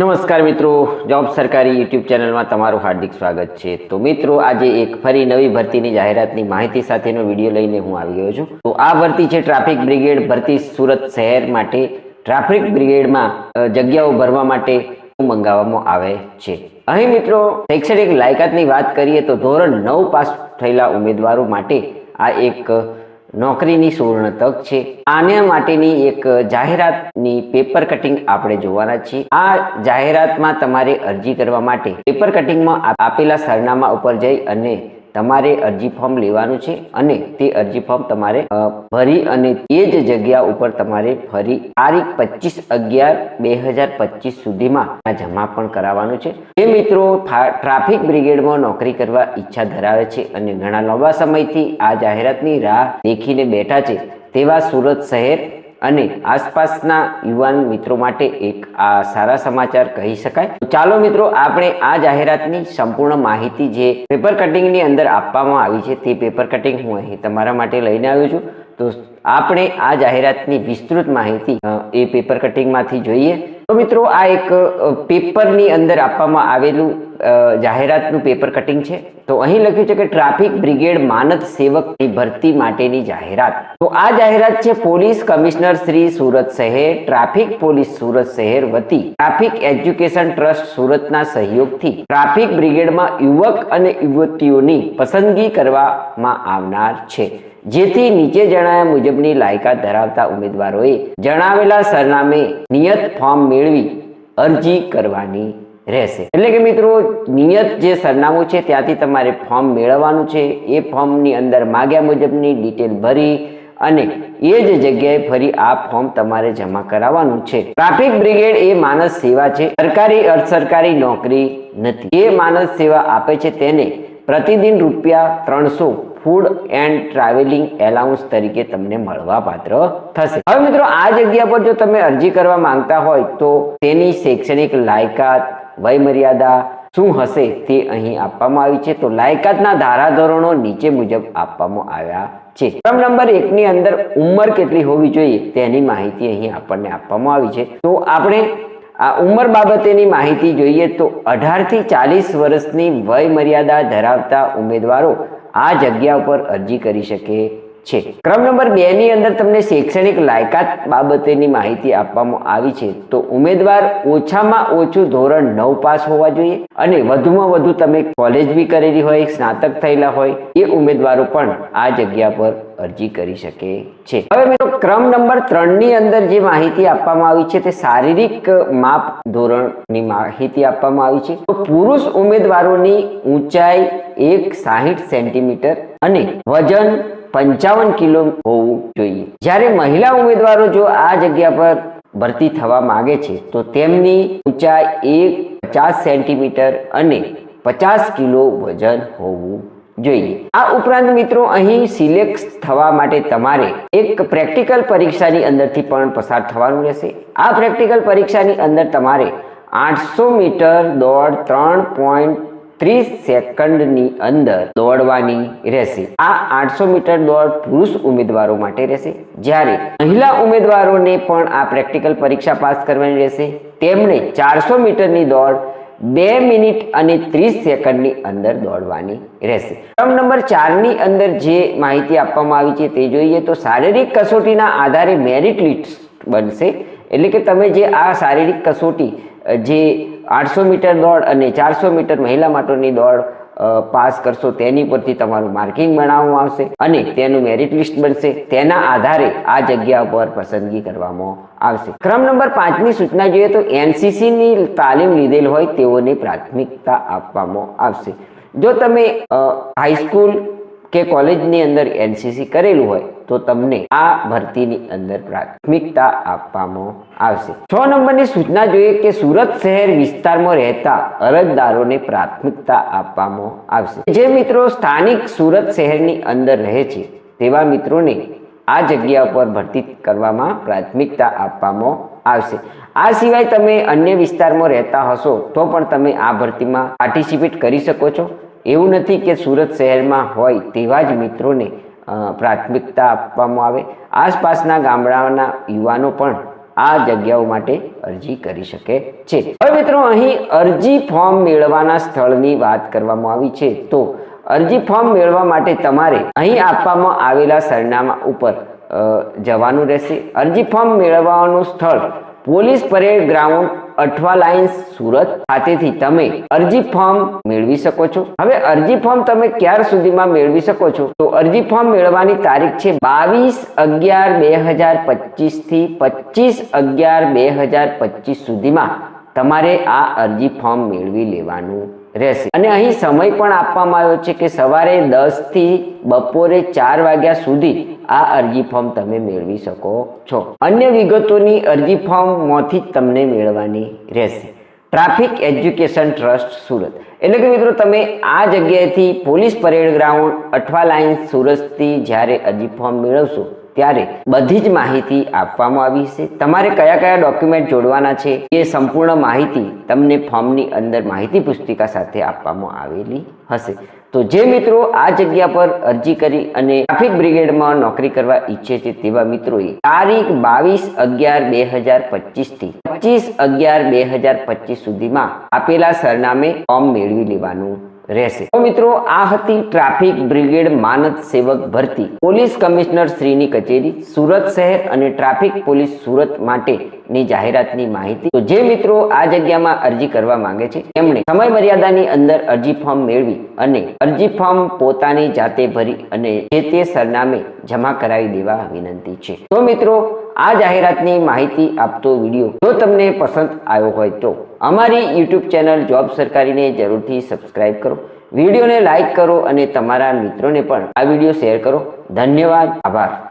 નમસ્કાર મિત્રો, જોબ સરકારી યુટ્યુબ ચેનલમાં તમારું હાર્દિક સ્વાગત છે. તો મિત્રો, આજે એક ફરી નવી ભરતીની જાહેરાતની માહિતી સાથેનો વીડિયો લઈને હું આવી ગયો છું. તો આ ભરતી છે ટ્રાફિક બ્રિગેડ ભરતી સુરત શહેર માટે. ટ્રાફિક બ્રિગેડમાં જગ્યાઓ ભરવા માટે મંગાવવામાં આવે છે. અહીં મિત્રો, શૈક્ષણિક લાયકાતની વાત કરીએ તો ધોરણ નવ પાસ થયેલા ઉમેદવારો માટે આ એક નોકરીની સુવર્ણ તક છે. આના માટેની એક જાહેરાતની પેપર કટિંગ આપણે જોવાના છીએ. આ જાહેરાતમાં તમારે અરજી કરવા માટે પેપર કટિંગમાં આપેલા સરનામા ઉપર જઈ અને તમારે અરજી ફોર્મ લેવાનું છે અને તે અરજી ફોર્મ તમારે ભરી અને એ જ જગ્યા ઉપર તમારે ફરી તારીખ પચીસ અગિયાર બે હજાર પચીસ સુધીમાં જમા પણ કરાવવાનું છે. જે મિત્રો ટ્રાફિક બ્રિગેડમાં નોકરી કરવા ઈચ્છા ધરાવે છે અને ઘણા લાંબા સમયથી આ જાહેરાતની રાહ દેખીને બેઠા છે, તેવા સુરત શહેર અને આસપાસના યુવાન મિત્રો માટે એક આ સારા સમાચાર કહી શકાય. ચાલો મિત્રો, આપણે આ જાહેરાતની સંપૂર્ણ માહિતી જે પેપર કટિંગની અંદર આપવામાં આવી છે તે પેપર કટિંગ હું અહીં તમારા માટે લઈને આવ્યો છું. તો આપણે આ જાહેરાતની વિસ્તૃત માહિતી એ પેપર કટિંગમાંથી જોઈએ. તો મિત્રો આ એક પેપરની અંદર આપવામાં આવેલું જાહેરાતનું પેપર કટિંગ છે. તો અહીં લખ્યું છે કે ટ્રાફિક બ્રિગેડ માનદ સેવકની ભરતી માટેની જાહેરાત. તો આ જાહેરાત છે પોલીસ કમિશનર શ્રી સુરત શહેર, ટ્રાફિક પોલીસ સુરત શહેર વતી, ટ્રાફિક એજ્યુકેશન ટ્રસ્ટ સુરતના સહયોગથી ટ્રાફિક બ્રિગેડમાં યુવક અને યુવતીઓની પસંદગી કરવામાં આવનાર છે. જેથી નીચે જણાવ્યા મુજબની લાયકાત ધરાવતા ઉમેદવારોએ જણાવેલા સરનામે નિયત ફોર્મ મેળવી અરજી કરવાની રહેશે. એટલે કે મિત્રો, નિયત જે સરનામું છે ત્યાંથી તમારે ફોર્મ મેળવવાનું છે. એ ફોર્મની અંદર માગ્યા મુજબની ડિટેલ ભરી અને એ જ જગ્યાએ ફરી આ ફોર્મ તમારે જમા કરાવવાનું છે. ટ્રાફિક બ્રિગેડ એ માનસ સેવા છે. સરકારી અર્ધ સરકારી નોકરી નથી. એ માનસ સેવા આપે છે તેને પ્રતિદિન રૂપિયા ત્રણસો ફૂડ એન્ડ ટ્રાવેલિંગ એલાઉન્સ તરીકે તમને મળવા પાત્ર થશે. હવે મિત્રો, આ જગ્યા પર જો તમે અરજી કરવા માંગતા હોય, તો તેની શૈક્ષણિક લાયકાત, વયમર્યાદા શું હશે તે અહીં આપવામાં આવી છે. તો લાયકાતના ધારાધોરણો નીચે મુજબ આપવામાં આવ્યા છે. ક્રમ નંબર એકની અંદર ઉંમર કેટલી હોવી જોઈએ તેની માહિતી અહીં આપણને આપવામાં આવી છે. તો આપણે આ ઉંમર બાબતેની માહિતી જોઈએ તો અઢારથી ચાલીસ વર્ષની વય મર્યાદા ધરાવતા ઉમેદવારો આ જગ્યા ઉપર અરજી કરી શકે છે. ક્રમ નંબર બે ની અંદર તમને શૈક્ષણિક લાયકાત બાબતેની માહિતી આપવામાં આવી છે. તો ઉમેદવાર ઓછામાં ઓછું ધોરણ નવ પાસ હોવા જોઈએ અને વધુમાં વધુ તમે કોલેજ બી કરેલી હોય, સ્નાતક થયેલા હોય, એ ઉમેદવારો પણ આ જગ્યા પર અરજી કરી શકે છે. હવે મિત્રો, ક્રમ નંબર ત્રણની અંદર જે માહિતી આપવામાં આવી છે તે શારીરિક માપ ધોરણની માહિતી આપવામાં આવી છે. તો પુરુષ ઉમેદવારોની ઊંચાઈ એક સાહીઠ સેન્ટીમીટર અને વજન પંચાવન કિલો હોવું જોઈએ. જ્યારે મહિલા ઉમેદવારો જો આ જગ્યા પર ભરતી થવા માગે છે, તો તેમની ઊંચાઈ એક, પચાસ સેન્ટીમીટર અને પચાસ કિલો વજન હોવું જોઈએ. આ ઉપરાંત મિત્રો, અહીં સિલેક્ટ થવા માટે તમારે એક પ્રેક્ટિકલ પરીક્ષાની અંદરથી પણ પસાર થવાનું રહેશે. આ પ્રેક્ટિકલ પરીક્ષાની અંદર તમારે આઠસો મીટર દોડ ત્રણ પોઈન્ટ ત્રીસ સેકન્ડની અંદર દોડવાની રહેશે. આ આઠસો મીટર દોડ પુરુષ ઉમેદવારો માટે રહેશે. જ્યારે મહિલા ઉમેદવારોને પણ આ પ્રેક્ટિકલ પરીક્ષા પાસ કરવાની રહેશે. તેમણે ચારસો મીટરની દોડ બે મિનિટ અને ત્રીસ સેકન્ડની અંદર દોડવાની રહેશે. ક્રમ નંબર ચારની અંદર જે માહિતી આપવામાં આવી છે તે જોઈએ તો શારીરિક કસોટીના આધારે મેરિટ લિસ્ટ બનશે. એટલે કે તમે જે આ શારીરિક કસોટી જે આઠસો મીટર દોડ અને ચારસો મીટર મહિલા માટેની દોડ પાસ કરશો તેની પરથી તમારું માર્કિંગ બનાવવામાં આવશે અને તેનું મેરિટ લિસ્ટ બનશે. તેના આધારે આ જગ્યા પર પસંદગી કરવામાં આવશે. ક્રમ નંબર પાંચની સૂચના જોઈએ તો એનસીસીની તાલીમ લીધેલ હોય તેઓને પ્રાથમિકતા આપવામાં આવશે. જો તમે હાઈસ્કૂલ કે કોલેજની અંદર એનસીસી કરેલું હોય તો તમને આ ભરતીની અંદર પ્રાથમિકતા આપવામાં આવશે. છ નંબરની સૂચના જોઈએ કે સુરત શહેર વિસ્તારમાં રહેતા અરજદારોને પ્રાથમિકતા આપવામાં આવશે. જે મિત્રો સ્થાનિક સુરત શહેરની અંદર રહે છે, તેવા મિત્રોને આ જગ્યા પર ભરતી કરવામાં પ્રાથમિકતા આપવામાં આવશે. આ સિવાય તમે અન્ય વિસ્તારમાં રહેતા હશો, તો પણ તમે આ ભરતીમાં પાર્ટિસિપેટ કરી શકો છો. એવું નથી કે સુરત શહેરમાં હોય તેવા જ મિત્રોને પ્રાથમિકતા આપવામાં આવે. આસપાસના ગામડાના યુવાનો પણ આ જગ્યાઓ માટે અરજી કરી શકે છે. હવે મિત્રો, અહીં અરજી ફોર્મ મેળવવાના સ્થળની વાત કરવામાં આવી છે. તો અરજી ફોર્મ મેળવવા માટે તમારે અહીં આપવામાં આવેલા સરનામા ઉપર જવાનું રહેશે. અરજી ફોર્મ મેળવવાનું સ્થળ police parade ground Athwa lines Surat ખાતેથી તમે અરજી ફોર્મ મેળવી શકો છો. હવે અરજી ફોર્મ તમે ક્યાર સુધીમાં મેળવી શકો છો? તો અરજી ફોર્મ મેળવવાની તારીખ છે બાવીસ અગિયાર બે હજાર પચીસથી પચીસ અગિયાર બે હજાર પચીસ સુધીમાં તમારે આ અરજી ફોર્મ મેળવી લેવાનું રહેશે. અને અહીં સમય પણ આપવામાં આવ્યો છે કે સવારે દસથી બપોરે ચાર વાગ્યા સુધી આ અરજી ફોર્મ તમે મેળવી શકો છો. અન્ય વિગતોની અરજી ફોર્મમાંથી જ તમને મેળવવાની રહેશે. Traffic education trust Surat. એટલે કે મિત્રો તમે આ જગ્યાએથી police parade ground Athwa line સુરતથી જ્યારે અરજી ફોર્મ મેળવશો ત્યારે બધી જ માહિતી આપવામાં આવી છે. તમારે કયા કયા ડોક્યુમેન્ટ જોડવાના છે એ સંપૂર્ણ માહિતી તમને ફોર્મની અંદર માહિતી પુસ્તિકા સાથે આપવામાં આવેલી હશે. તો જે મિત્રો આ જગ્યા પર અરજી કરી અને ટ્રાફિક બ્રિગેડમાં નોકરી કરવા ઈચ્છે છે તેવા મિત્રોએ તારીખ બાવીસ અગિયાર બે હજાર પચીસથી પચીસ અગિયાર બે હજાર પચીસ સુધીમાં આપેલા સરનામે ફોર્મ મેળવી લેવાનું રહેશે. તો મિત્રો, આ હતી ટ્રાફિક બ્રિગેડ માનદ સેવક ભરતી. પોલીસ કમિશનર શ્રીની કચેરી, સુરત શહેર અને ટ્રાફિક પોલીસ સુરત માટેની જાહેરાતની માહિતી. જે મિત્રો આ જગ્યામાં અરજી કરવા માંગે છે, તેમણે સમય મર્યાદાની અંદર અરજી ફોર્મ મેળવી અને અરજી ફોર્મ પોતાની જાતે ભરી અને જે તે સરનામે જમા કરાવી દેવા વિનંતી છે. તો મિત્રો આ જાહેરાતની માહિતી આપતો વીડિયો જો તમને પસંદ આવ્યો હોય તો અમારી યુટ્યુબ ચેનલ જોબ સરકારીને જરૂરથી સબસ્ક્રાઇબ કરો. વિડીયોને લાઇક કરો અને તમારા મિત્રોને પણ આ વીડિયો શેર કરો. ધન્યવાદ. આભાર.